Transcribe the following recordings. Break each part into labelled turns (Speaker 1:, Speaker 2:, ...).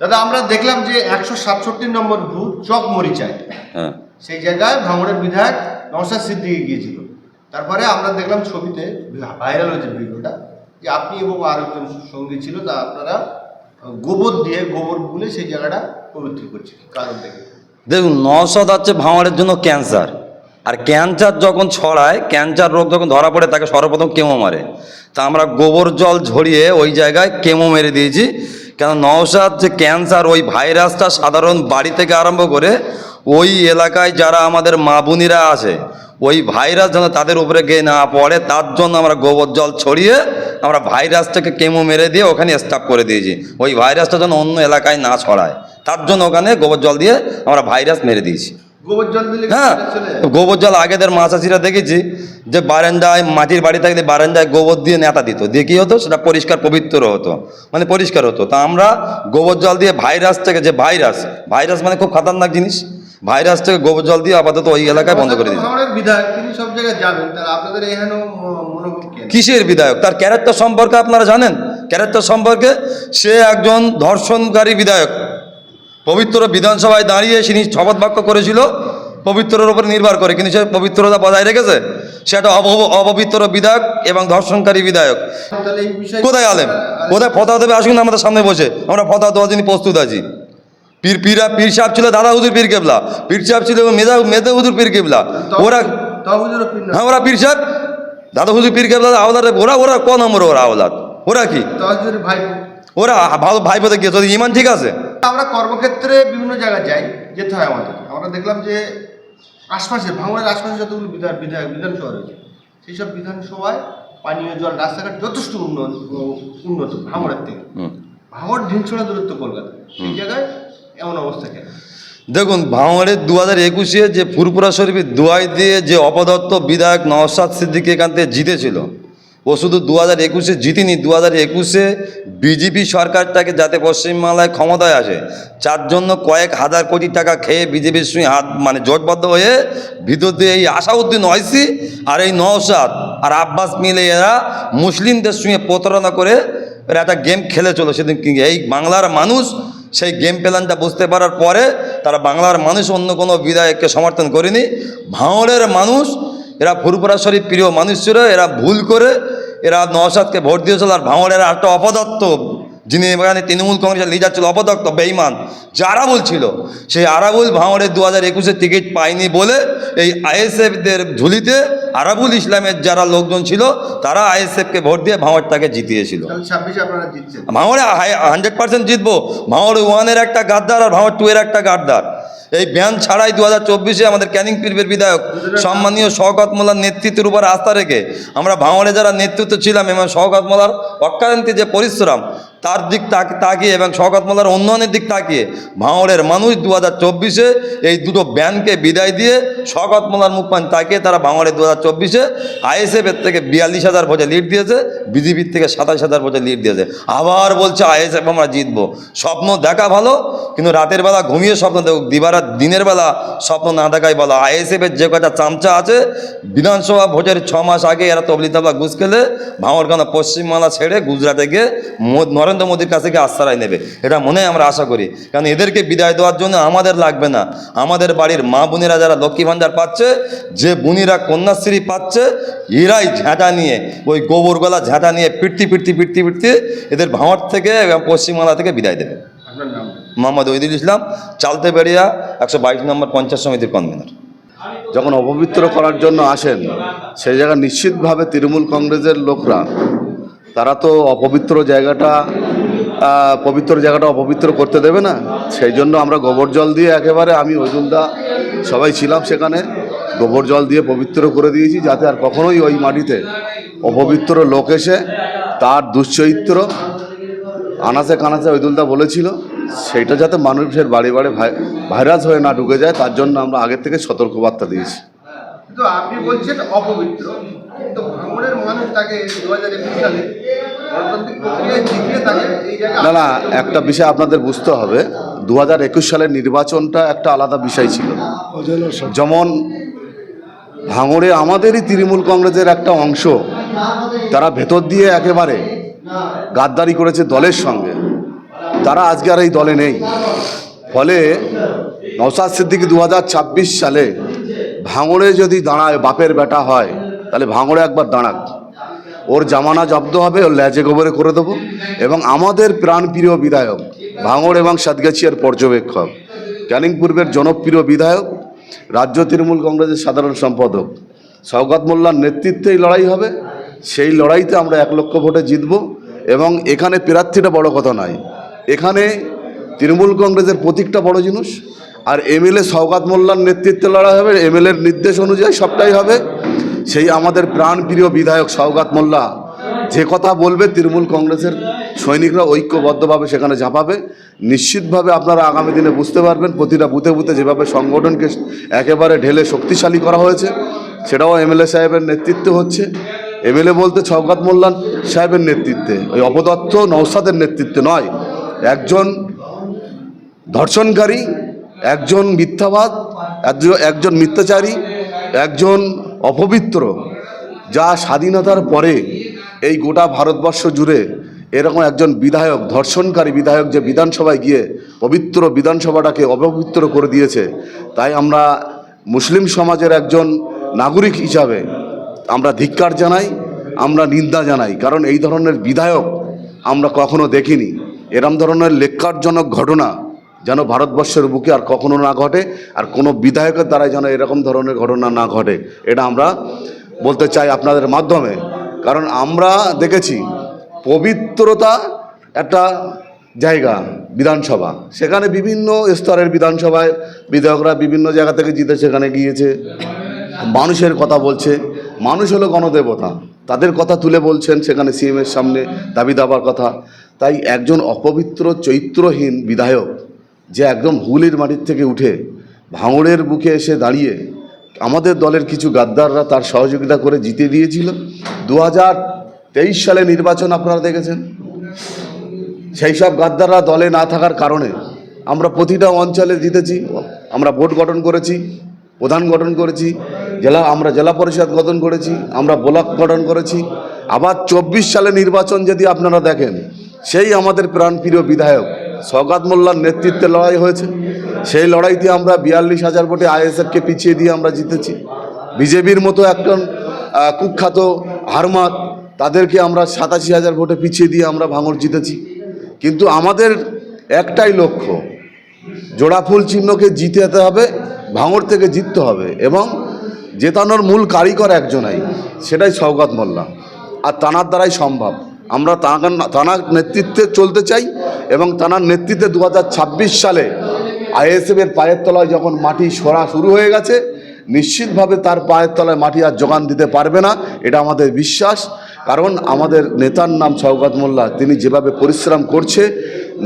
Speaker 1: দাদা আমরা দেখলাম যে একশো সাতষট্টি নম্বর বুথ চক মরিচায়।
Speaker 2: হ্যাঁ।
Speaker 1: সেই জায়গায় ভাঙড়ের বিধায়ক নওশাদ সিদ্দিকি গিয়েছিল। তারপরে আমরা দেখলাম ছবিতে ভাইরাল হয়েছে ভিডিওটা যে আপনি এবং আরেকজন সঙ্গী ছিল তা আপনারা গোবর দিয়ে গোবর গুলে সেই জায়গাটা পবিত্র করছে কারণ থেকে
Speaker 2: দেখুন নশদ হচ্ছে ভাঙড়ের জন্য ক্যান্সার। আর ক্যান্সার যখন ছড়ায় ক্যান্সার রোগ যখন ধরা পড়ে তাকে সর্বপ্রথম কেমো মারে। তা আমরা গোবর জল ঝরিয়ে ওই জায়গায় কেমো মেরে দিয়েছি। কেন নওশাদ যে ক্যান্সার, ওই ভাইরাসটা সাধারণ বাড়ি থেকে আরম্ভ করে ওই এলাকায় যারা আমাদের মা বোনিরা আছে, ওই ভাইরাস যেন তাদের উপরে গিয়ে না পড়ে, তার জন্য আমরা গোবর জল ছড়িয়ে আমরা ভাইরাসটাকে কেমো মেরে দিয়ে ওখানে স্টাপ করে দিয়েছি। ওই ভাইরাসটা যেন অন্য এলাকায় না ছড়ায়, তার জন্য ওখানে গোবর জল দিয়ে আমরা ভাইরাস মেরে দিয়েছি। হ্যাঁ? গোবর জল আগেদের মাছাচিরা দেখেছি যে বারান্দায় মাটির বাড়ি থাকলে বারান্দায় গোবর দিয়ে নেতা দিত। দিয়ে কী হতো? সেটা পরিষ্কার পবিত্র হতো। মানে পরিষ্কার হতো। তা আমরা গোবর জল দিয়ে ভাইরাস থেকে যে ভাইরাস ভাইরাস মানে খুব খতরনাক জিনিস। ভাইরাস থেকে গোবর জল দিয়ে আপাতত ওই এলাকায় বন্ধ করে দিয়েছি।
Speaker 1: ম- কেন
Speaker 2: কিসের বিধায়ক? তার ক্যারেক্টার সম্পর্কে আপনারা জানেন? ক্যারেক্টার সম্পর্কে সে একজন ধর্ষণকারী বিধায়ক। পবিত্র বিধানসভায় দাঁড়িয়ে তিনি শপথ বাক্য করেছিল পবিত্রর উপরে নির্ভর করে। কিন্তু সে পবিত্রতা বজায় রেখেছে? সে একটা অপ- অপবিত্র বিধায়ক এবং ধর্ষণকারী বিধায়ক। কোথায় আলেম? কোথায় ফতা দেবে? আসুন আমাদের সামনে বসে। আমরা ফতা দেওয়ার জন্য প্রস্তুত আছি। পীর পীরা পীর সাহেব ছিল দাদা হুজুর পীর কেবলা। পীর সাহেব ছিল মেজা মেদে হুজুর পীর কেবলা। ওরা হ্যাঁ ওরা পীর সাহেব? দাদা হুজুর পীর কেবলা আওলাদ ওরা ওরা ক নম্বর ওরা আওলাদ? ওরা কি? ওরা ভালো ভাই বোধে গিয়ে তোদের ইমান ঠিক আছে?
Speaker 1: আমরা কর্মক্ষেত্রে বিভিন্ন জায়গায় যাই যেতে হয় আমাদের। আমরা দেখলাম যে আশপাশে ভাঙড়ের আশপাশে যতগুলো বিধান বিধায়ক বিধানসভা রয়েছে সেই সব বিধানসভায় পানীয় জল রাস্তাঘাট যথেষ্ট উন্নত উন্নত ভাঙড়ের থেকে। ভাঙড় ঢিলছড়া দূরত্ব কলকাতা। সেই জায়গায় এমন অবস্থা কেন?
Speaker 2: দেখুন ভাঙড়ের দু হাজার একুশে যে ফুরপুরা শরীফের দোয়াই দিয়ে যে অপদত্ত বিধায়ক নওশাদ সিদ্দিকি এখান থেকে জিতেছিল ও শুধু দু হাজার একুশে জিতিনি দু হাজার একুশে বিজেপি সরকারটাকে যাতে পশ্চিমবাংলায় ক্ষমতায় আসে, যার জন্য কয়েক হাজার কোটি টাকা খেয়ে বিজেপির সঙ্গে হাত মানে জোটবদ্ধ হয়ে ভিতর দিয়ে এই আসাউদ্দিন ওয়াইসি আর এই নওশাদ আর আব্বাস মিলে এরা মুসলিমদের সঙ্গে প্রতারণা করে এরা একটা গেম খেলে চলো সেদিন এই বাংলার মানুষ সেই গেম প্ল্যানটা বুঝতে পারার পরে তারা বাংলার মানুষ অন্য কোনো বিধায়ককে সমর্থন করেনি। ভাঙড়ের মানুষ, এরা ফুরপুরা শরীফ প্রিয় মানুষ ছিল, এরা ভুল করে এরা নওশাদকে ভোট দিয়েছিল আর ভাঙড়ের একটা অপদত্ত যিনি এখানে তৃণমূল কংগ্রেসের লিডার ছিল অপদত্ত বেইমান যে আরাবুল ছিল। সেই আরাবুল ভাঙড়ের দু হাজার একুশে টিকিট পায়নি বলে এই আইএসএফদের ঝুলিতে আরাবুল ইসলামের যারা লোকজন ছিল তারা আইএসএফকে ভোট দিয়ে ভাঙড়টাকে জিতিয়েছিল। ভাঙড়ে হান্ড্রেড পার্সেন্ট জিতবো। ভাঙড় ওয়ানের একটা গাদ্দার আর ভাঙড় টু এর একটা গাদ্দার। এই ব্যান ছাড়াই দু হাজার চব্বিশে আমাদের ক্যানিং পীরবের বিধায়ক সম্মানীয় শওকত মোল্লার নেতৃত্বের উপর আস্থা রেখে আমরা ভাঙড়ে যারা নেতৃত্ব ছিলাম এবং শওকত মোল্লার অক্কান্তি যে পরিশ্রম, তার দিক তাক- তাকিয়ে এবং শওকত মোল্লার উন্নয়নের দিক তাকিয়ে ভাঙড়ের মানুষ দু হাজার চব্বিশে এই দুটো ব্যানকে বিদায় দিয়ে শওকত মোল্লার মুখপান তাকিয়ে তারা ভাঙড়ে দু হাজার চব্বিশে আইএসএফের থেকে বিয়াল্লিশ হাজার ভোটে লিড দিয়েছে। বিজেপির থেকে সাতাশ হাজার ভোটে লিড দিয়েছে। আবার বলছে আইএসএফ আমরা জিতবো। স্বপ্ন দেখা ভালো, কিন্তু রাতের বেলা ঘুমিয়ে স্বপ্ন দেখো দিবারা দিনের বেলা স্বপ্ন না দেখাই ভালো। আইএসএফের যে কটা চামচা আছে, বিধানসভা ভোটের ছ মাস আগে এরা তবলি তাবলা ঘুষ খেলে ভাঙরখানা পশ্চিমবাংলা ছেড়ে গুজরাটে গিয়ে নরেন্দ্র মোদীর কাছে গিয়ে আশ্রয় নেবে। এটা মনে আমরা আশা করি। কারণ এদেরকে বিদায় দেওয়ার জন্য আমাদের লাগবে না। আমাদের বাড়ির মা বোনেরা যারা লক্ষ্মী ভাণ্ডার পাচ্ছে, যে বুনিরা কন্যাশ্রী পাচ্ছে, এরাই ঝাঁটা নিয়ে ওই গোবর গলা ঝাঁটা নিয়ে পিটতি পিটতি পিটতি পিটতি এদের ভাঁড় থেকে এবং পশ্চিমবাংলা থেকে বিদায় দেবে।
Speaker 1: আপনার নাম?
Speaker 2: মোহাম্মদ ওইদুল ইসলাম চালতে বেড়িয়া একশো বাইশ নম্বর পঞ্চাশ সমিতির কনভেনার
Speaker 3: যখন অপবিত্র করার জন্য আসেন সেই জায়গা নিশ্চিতভাবে তৃণমূল কংগ্রেসের লোকরা তারা তো অপবিত্র জায়গাটা পবিত্র জায়গাটা অপবিত্র করতে দেবে না। সেই জন্য আমরা গোবর জল দিয়ে একেবারে আমি ওজুলদা সবাই ছিলাম সেখানে গোবর জল দিয়ে পবিত্র করে দিয়েছি যাতে আর কখনোই ওই মাটিতে অপবিত্র লোক এসে তার দুশ্চরিত্র আনাচে কানাচে ঐদুলদা বলেছিল সেইটা যাতে মানুষের বাড়ি বাড়ি ভাই- ভাইরাস হয়ে না ঢুকে যায় তার জন্য আমরা আগের থেকে সতর্কবার্তা দিয়েছি।
Speaker 1: কিন্তু আপনি বলছেন অপবিত্র কিন্তু ভাঙড়ের মানুষ তাকে দু হাজার একুশ সালে গণতান্ত্রিক প্রক্রিয়ায় জিতলে তাকে এই
Speaker 3: না না একটা বিষয় আপনাদের বুঝতে হবে দু হাজার একুশ সালের নির্বাচনটা একটা আলাদা বিষয় ছিল। যেমন ভাঙড়ে আমাদেরই তৃণমূল কংগ্রেসের একটা অংশ তারা ভেতর দিয়ে একেবারে গাদ্দারি করেছে দলের সঙ্গে। তারা আজকে আর এই দলে নেই। ফলে নওসাদ সিদ্দিকি দু সালে ভাঙড়ে যদি দাঁড়ায়, বাপের বেটা হয়, তাহলে ভাঙড়ে একবার দাঁড়াক। ওর জামানা জব্দ হবে, ওর ল্যাজে গোবরে করে দেবো এবং আমাদের প্রাণপ্রিয় বিধায়ক ভাঙড় এবং সাতগাছিয়ার পর্যবেক্ষক, ক্যানিং পূর্বের জনপ্রিয় বিধায়ক, রাজ্য তৃণমূল কংগ্রেসের সাধারণ সম্পাদক শওকত মোল্লার নেতৃত্বেই লড়াই হবে। সেই লড়াইতে আমরা এক লক্ষ ভোটে জিতব এবং এখানে প্রার্থীটা বড় কথা নয়। এখানে তৃণমূল কংগ্রেসের প্রতীকটা বড় জিনিস, আর এমএলএ শওকাত মোল্লার নেতৃত্বে লড়াই হবে এমএলএর নির্দেশ অনুযায়ী সবটাই হবে। সেই আমাদের প্রাণপ্রিয় বিধায়ক শওকাত মোল্লা যে কথা বলবে তৃণমূল কংগ্রেসের সৈনিকরা ঐক্যবদ্ধভাবে সেখানে ঝাঁপাবে। নিশ্চিতভাবে আপনারা আগামী দিনে বুঝতে পারবেন, প্রতিটা বুথে বুথে যেভাবে সংগঠনকে একেবারে ঢেলে শক্তিশালী করা হয়েছে, সেটাও এমএলএ সাহেবের নেতৃত্বে হচ্ছে। এমএলএ বলতে শওকাত মোল্লা সাহেবের নেতৃত্বে, ওই অপদত্ত নৌসাদের নেতৃত্বে নয়, একজন ধর্ষণকারী, একজন মিথ্যাবাদ একজন মিথ্যাচারী, একজন অপবিত্র, যা স্বাধীনতার পরে এই গোটা ভারতবর্ষ জুড়ে এরকম একজন বিধায়ক, ধর্ষণকারী বিধায়ক যে বিধানসভায় গিয়ে পবিত্র বিধানসভাটাকে অপবিত্র করে দিয়েছে, তাই আমরা মুসলিম সমাজের একজন নাগরিক হিসাবে আমরা ধিক্কার জানাই, আমরা নিন্দা জানাই। কারণ এই ধরনের বিধায়ক আমরা কখনো দেখিনি। এরম ধরনের লেখারজনক ঘটনা যেন ভারতবর্ষের বুকে আর কখনো না ঘটে, আর কোনো বিধায়কের দ্বারাই যেন এরকম ধরনের ঘটনা না ঘটে। এটা আমরা বলতে চাই আপনাদের মাধ্যমে। কারণ আমরা দেখেছি পবিত্রতা একটা জায়গা, বিধানসভা। সেখানে বিভিন্ন স্তরের বিধানসভায় বিধায়করা বিভিন্ন জায়গা থেকে জিতে সেখানে গিয়েছে। মানুষের কথা বলছে। মানুষ হলো গণদেবতা। তাদের কথা তুলে বলছেন সেখানে সিএমের সামনে দাবি দাবার কথা। তাই একজন অপবিত্র, চৈত্রহীন বিধায়ক যে একদম হুলির মাটির থেকে উঠে ভাঙড়ের বুকে এসে দাঁড়িয়ে আমাদের দলের কিছু গাদ্দাররা তার সহযোগিতা করে জিতে দিয়েছিল। দু তেইশ সালে নির্বাচন আপনারা দেখেছেন। সেই সব গাদ্দাররা দলে না থাকার কারণে আমরা প্রতিটা অঞ্চলে জিতেছি, আমরা ভোট গঠন করেছি, প্রধান গঠন করেছি। জেলা, আমরা জেলা পরিষদ গঠন করেছি, আমরা ব্লক গঠন করেছি। আবার চব্বিশ সালে নির্বাচন যদি আপনারা দেখেন, সেই আমাদের প্রাণপ্রিয় বিধায়ক সৌগাত মোল্লার নেতৃত্বে লড়াই হয়েছে। সেই লড়াইতে আমরা বিয়াল্লিশ হাজার ভোটে আইএসএফকে পিছিয়ে দিয়ে আমরা জিতেছি। বিজেপির মতো একজন কুখ্যাত হারমাত তাদেরকে আমরা সাতাশি হাজার ভোটে পিছিয়ে দিয়ে আমরা ভাঙড় জিতেছি। কিন্তু আমাদের একটাই লক্ষ্য, জোড়া ফুল চিহ্নকে জিতে হবে, ভাঙড় থেকে জিততে হবে এবং জেতানোর মূল কারিগর একজনাই, সেটাই সৌগত মোল্লা। আর তানার দ্বারাই সম্ভব। আমরা তানার নেতৃত্বে চলতে চাই এবং তানার নেতৃত্বে দু হাজার ছাব্বিশ সালে আইএসএফের পায়ের তলায় যখন মাটি সরা শুরু হয়ে গেছে, নিশ্চিতভাবে তার পায়ের তলায় মাটি আর যোগান দিতে পারবে না, এটা আমাদের বিশ্বাস। কারণ আমাদের নেতার নাম শওকত মোল্লা, তিনি যেভাবে পরিশ্রম করছে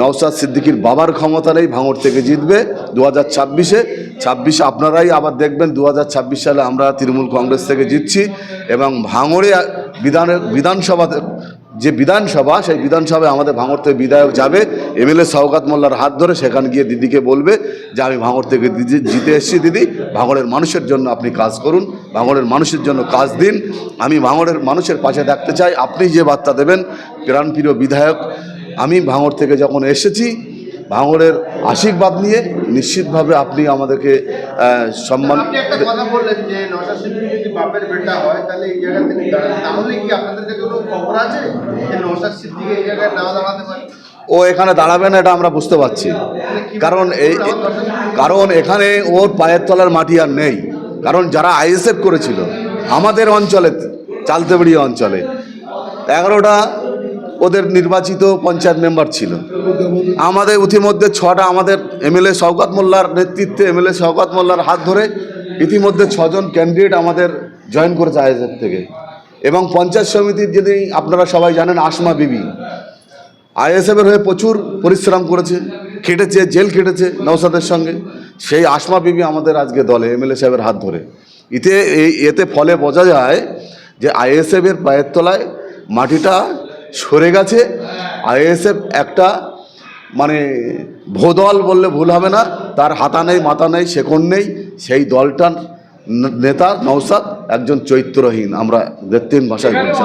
Speaker 3: নওসাদ সিদ্দিকির বাবার ক্ষমতা নেই ভাঙড় থেকে জিতবে। দু হাজার ছাব্বিশে ছাব্বিশে আপনারাই আবার দেখবেন দু হাজার ছাব্বিশ সালে আমরা তৃণমূল কংগ্রেস থেকে জিতছি এবং ভাঙড়ে বিধান বিধানসভাতে যে বিধানসভা, সেই বিধানসভায় আমাদের ভাঙড় থেকে বিধায়ক যাবে। এমএলএ শওকাত মোল্লার হাত ধরে সেখানে গিয়ে দিদিকে বলবে যে, আমি ভাঙড় থেকে জিতে এসেছি দিদি, ভাঙড়ের মানুষের জন্য আপনি কাজ করুন, ভাঙড়ের মানুষের জন্য কাজ দিন। আমি ভাঙড়ের মানুষের পাশে থাকতে চাই। আপনি যে বার্তা দেবেন, প্রাণপ্রিয় বিধায়ক আমি ভাঙড় থেকে যখন এসেছি ভাঙড়ের আশীর্বাদ নিয়ে নিশ্চিতভাবে আপনি আমাদেরকে সম্মান ও এখানে দাঁড়াবে না এটা আমরা বুঝতে পারছি। কারণ এই কারণ এখানে ওর পায়ের তলার মাটি আর নেই। কারণ যারা আইএসএফ করেছিল আমাদের অঞ্চলে চালতেবড়ি অঞ্চলে এগারোটা ওদের নির্বাচিত পঞ্চায়েত মেম্বার ছিল। আমাদের ইতিমধ্যে ছটা আমাদের এমএলএ শওকত মোল্লার নেতৃত্বে এমএলএ শওকত মোল্লার হাত ধরে ইতিমধ্যে ছজন ক্যান্ডিডেট আমাদের জয়েন করেছে আইএসএফ থেকে। এবং পঞ্চায়েত সমিতির যিনি আপনারা সবাই জানেন, আসমা বিবি। আইএসএফের হয়ে প্রচুর পরিশ্রম করেছে, খেটেছে, জেল খেটেছে নৌসাদের সঙ্গে। সেই আসমা বিবি আমাদের আজকে দলে, এমএলএ সাহেবের হাত ধরে। এই, এতে ফলে বোঝা যায় যে আইএসএফের পায়ের তলায় মাটিটা সরে গেছে। আইএসএফ একটা মানে ভোদল বললে ভুল হবে না। তার হাতা নেই, মাথা নেই শেকন নেই। সেই দলটার নেতা নৌসাদ একজন চৈত্রহীন। আমরা দেখতেন ভাষায় বলছি।